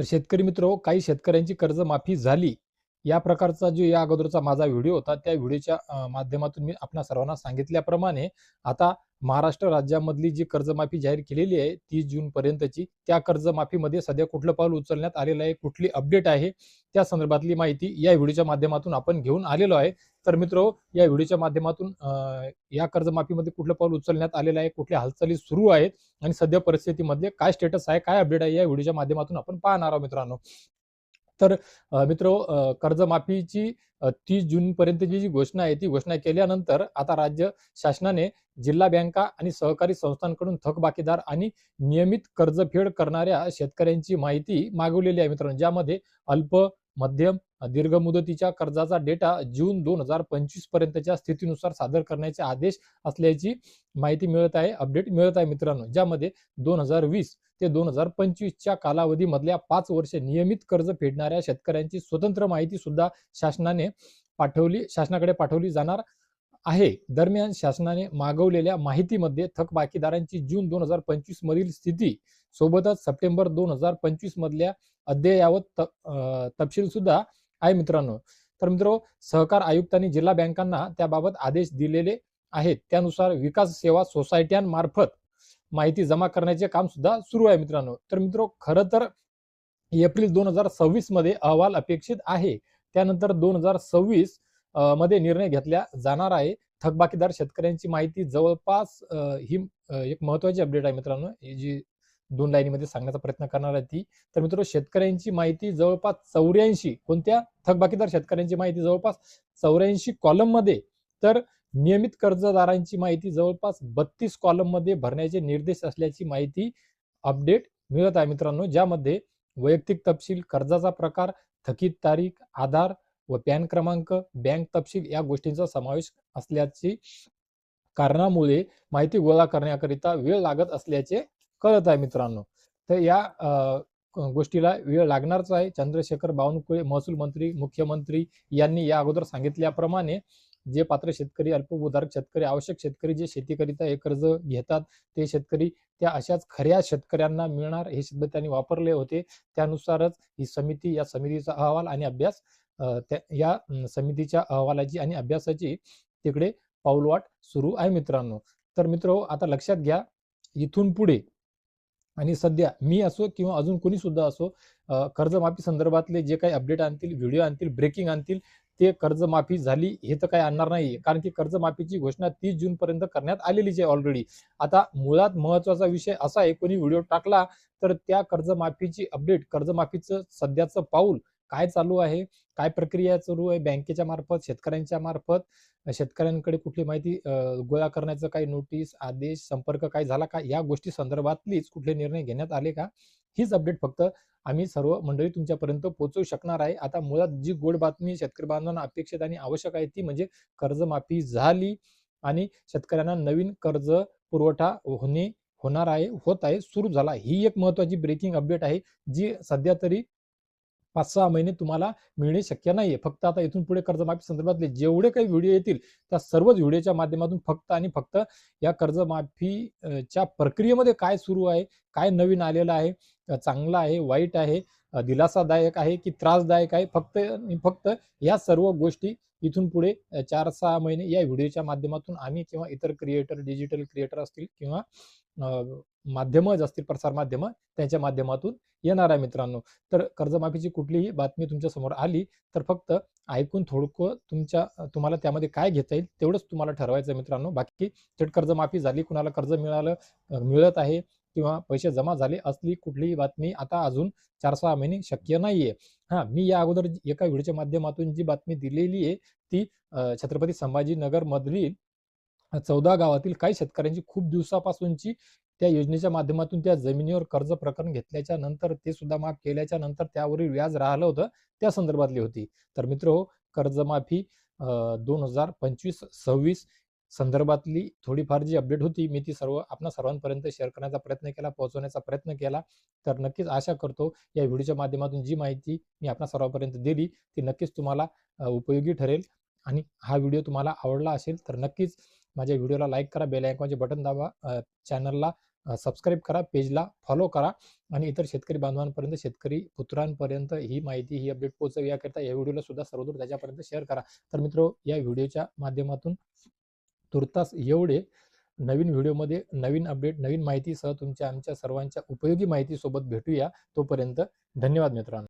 तर शेतकरी मित्र काही शेतकऱ्यांची कर्जमाफी झाली या प्रकारचा जो या अगोदरचा माझा व्हिडिओ होता त्या व्हिडिओच्या माध्यमातून मी आपणा सर्वांना सांगितल्याप्रमाणे आता महाराष्ट्र राज्यामधली जी कर्जमाफी जाहीर केलेली आहे तीस जून पर्यंतची त्या कर्जमाफीमध्ये सध्या कुठलं पाऊल उचलण्यात आलेलं आहे कुठली अपडेट आहे त्या संदर्भातली माहिती या व्हिडिओच्या माध्यमातून आपण घेऊन आलेलो आहे. तर मित्र या व्हिडिओच्या माध्यमातून या कर्जमाफीमध्ये कुठलं पाऊल उचलण्यात आलेलं आहे कुठल्या हालचाली सुरू आहेत आणि सध्या परिस्थितीमध्ये काय स्टेटस आहे काय अपडेट आहे या व्हिडिओच्या माध्यमातून आपण पाहणार आहोत मित्रांनो. तर मित्र कर्जमाफीची तीस जून पर्यंतची जी घोषणा आहे ती घोषणा केल्यानंतर आता राज्य शासनाने जिल्हा बँका आणि सहकारी संस्थांकडून थकबाकीदार आणि नियमित कर्जफेड करणाऱ्या शेतकऱ्यांची माहिती मागवलेली आहे मित्रांनो ज्यामध्ये अल्प मध्यम दीर्घ मुदतीच्या कर्जाचा डेटा जून दोन हजार पंचवीस पर्यंतच्या स्थितीनुसार सादर करण्याचे आदेश असल्याची माहिती मिळत आहे अपडेट मिळत आहे मित्रांनो. ज्यामध्ये दोन हजार वीस ते दोन हजार पंचवीसच्या कालावधीमधल्या पाच वर्ष नियमित कर्ज फेडणाऱ्या शेतकऱ्यांची स्वतंत्र माहिती सुद्धा शासनाने पाठवली शासनाकडे पाठवली जाणार आहे. दरम्यान शासनाने मागवलेल्या माहितीमध्ये थकबाकीदारांची जून दोन हजार पंचवीस मधील स्थिती सोबतच सप्टेंबर दोन हजार पंचवीस मधल्या अद्ययावत तपशील सुद्धा आहे मित्रांनो. तर मित्र सहकार आयुक्तांनी जिल्हा बँकांना त्याबाबत आदेश दिलेले आहेत. त्यानुसार विकास सेवा सोसायट्यांमार्फत माहिती जमा करण्याचे काम सुद्धा सुरू आहे मित्रांनो. तर मित्र खरं तर एप्रिल दोन हजार सव्वीसमध्ये अहवाल अपेक्षित आहे. त्यानंतर दोन हजार सव्वीसमध्ये निर्णय घेतला जाणार आहे. थकबाकीदार शेतकऱ्यांची माहिती जवळपास ही एक महत्वाची अपडेट आहे मित्रांनो. जी दोन लाईनीमध्ये सांगण्याचा प्रयत्न करणार आहे ती. तर मित्र शेतकऱ्यांची माहिती जवळपास चौऱ्याऐंशी कोणत्या? थकबाकीदार शेतकऱ्यांची माहिती जवळपास चौऱ्याऐंशी कॉलममध्ये. तर नियमित कर्जदारांची माहिती जवळपास बत्तीस कॉलममध्ये भरण्याचे निर्देश असल्याची माहिती अपडेट मिळत आहे मित्रांनो ज्यामध्ये वैयक्तिक तपशील कर्जाचा प्रकार थकीत तारीख आधार व पॅन क्रमांक बँक तपशील या गोष्टींचा समावेश असल्याची कारणामुळे माहिती गोळा करण्याकरिता वेळ लागत असल्याचे कळत आहे मित्रांनो. तर या गोष्टीला वेळ लागणारच आहे. चंद्रशेखर बावनकुळे महसूल मंत्री मुख्यमंत्री यांनी या अगोदर सांगितल्याप्रमाणे जे पात्र शेतकरी अल्पभूधारक शेतकरी आवश्यक शेतकरी जे शेतीकरिता हे कर्ज घेतात ते शेतकरी त्या अशाच खऱ्या शेतकऱ्यांना मिळणार हे शब्द त्यांनी वापरले होते. त्यानुसारच ही समिती या समितीचा अहवाल आणि अभ्यास या समितीच्या अहवालाची आणि अभ्यासाची तिकडे पाऊलवाट सुरू आहे मित्रांनो. तर मित्र हो, आता लक्षात घ्या इथून पुढे आणि सध्या मी असो किंवा अजून कोणी सुद्धा असो कर्जमाफी संदर्भातले जे काही अपडेट आणतील व्हिडिओ आणतील ब्रेकिंग आणतील ते कर्जमाफी झाली हे तर काही आणणार नाही कारण की कर्जमाफीची घोषणा तीस जून पर्यंत करण्यात आलेलीच आहे ऑलरेडी आता मुळात महत्त्वाचा विषय असा आहे कोणी व्हिडिओ टाकला तर त्या कर्जमाफीची अपडेट कर्जमाफीचं सध्याचं पाऊल काय चालू आहे? काय प्रक्रिया चालू आहे? बँकेच्या मार्फत शेतकऱ्यांच्या मार्फत? शेतकऱ्यांकडे कुठली माहिती गोळा करण्याचं काही नोटीस आदेश संपर्क काय झाला का? या गोष्टी संदर्भातलीच कुठले निर्णय घेण्यात आले का? हीच अपडेट फक्त आम्ही सर्व मंडळी तुमच्यापर्यंत पोहोचवू शकणार आहे. आता मुळात जी गोड बातमी शेतकरी बांधवांना अपेक्षित आणि आवश्यक आहे ती म्हणजे कर्जमाफी झाली आणि शेतकऱ्यांना नवीन कर्ज पुरवठा होणे होणार आहे होत आहे सुरू झाला. ही एक महत्वाची ब्रेकिंग अपडेट आहे जी सध्या तरी पाच सहा महिने तुम्हाला मिळणे शक्य नाहीये. फक्त आता इथून पुढे कर्जमाफी संदर्भातले जेवढे काही व्हिडिओ येतील त्या सर्वच व्हिडिओच्या माध्यमातून फक्त आणि फक्त या कर्जमाफीच्या प्रक्रियेमध्ये काय सुरू आहे काय नवीन आलेलं आहे चांगलं आहे वाईट आहे दिलासादायक आहे की त्रासदायक आहे फक्त फक्त या सर्व गोष्टी इथून पुढे चार सहा महिने या व्हिडिओच्या माध्यमातून आम्ही किंवा इतर क्रिएटर डिजिटल क्रिएटर असतील किंवा माध्यमं असतील प्रसारमाध्यमं त्यांच्या माध्यमातून येणार आहे मित्रांनो. तर कर्जमाफीची कुठलीही बातमी तुमच्यासमोर आली तर फक्त ऐकून थोडकं तुमच्या तुम्हाला त्यामध्ये काय घेता येईल तेवढंच तुम्हाला ठरवायचं आहे मित्रांनो. बाकी थेट कर्जमाफी झाली कुणाला कर्ज मिळालं मिळत आहे किंवा पैसे जमा झाले असली कुठलीही बातमी आता अजून चार सहा महिने शक्य नाहीये. हा मी या अगोदर एका व्हिडिओच्या माध्यमातून जी बातमी दिलेली आहे ती छत्रपती संभाजीनगर मधील चौदा गावातील काही शेतकऱ्यांची खूप दिवसापासूनची त्या योजनेच्या माध्यमातून त्या जमिनीवर कर्ज प्रकरण घेतल्याच्या नंतर ते सुद्धा माफ केल्याच्यानंतर त्यावरील व्याज राहिलं होतं त्या संदर्भातली होती. तर मित्र हो कर्जमाफी दोन हजार पंचवीस सव्वीस संदर्भातली थोडीफार जी अपडेट होती मी ती सर्व आपणा सर्वांपर्यंत शेअर करण्याचा प्रयत्न केला पोहोचवण्याचा प्रयत्न केला. तर नक्कीच आशा करतो या व्हिडिओच्या माध्यमातून जी माहिती मी आपणा सर्वांपर्यंत दिली ती नक्कीच तुम्हाला उपयोगी ठरेल आणि हा व्हिडिओ तुम्हाला आवडला असेल तर नक्कीच माझ्या व्हिडिओला लाईक करा बेल आयकॉनचे बटन दाबा चॅनलला सबस्क्राईब करा पेजला फॉलो करा आणि इतर शेतकरी बांधवांपर्यंत शेतकरी पुत्रांपर्यंत ही माहिती ही अपडेट पोहोचव याकरता या व्हिडिओला सुद्धा सर्वदूर त्याच्यापर्यंत शेअर करा. तर मित्र या व्हिडिओच्या माध्यमातून तुर्तास एवढे नवीन व्हिडिओमध्ये नवीन अपडेट नवीन माहितीसह तुमच्या आमच्या सर्वांच्या उपयोगी माहितीसोबत भेटूया तोपर्यंत धन्यवाद मित्रांनो.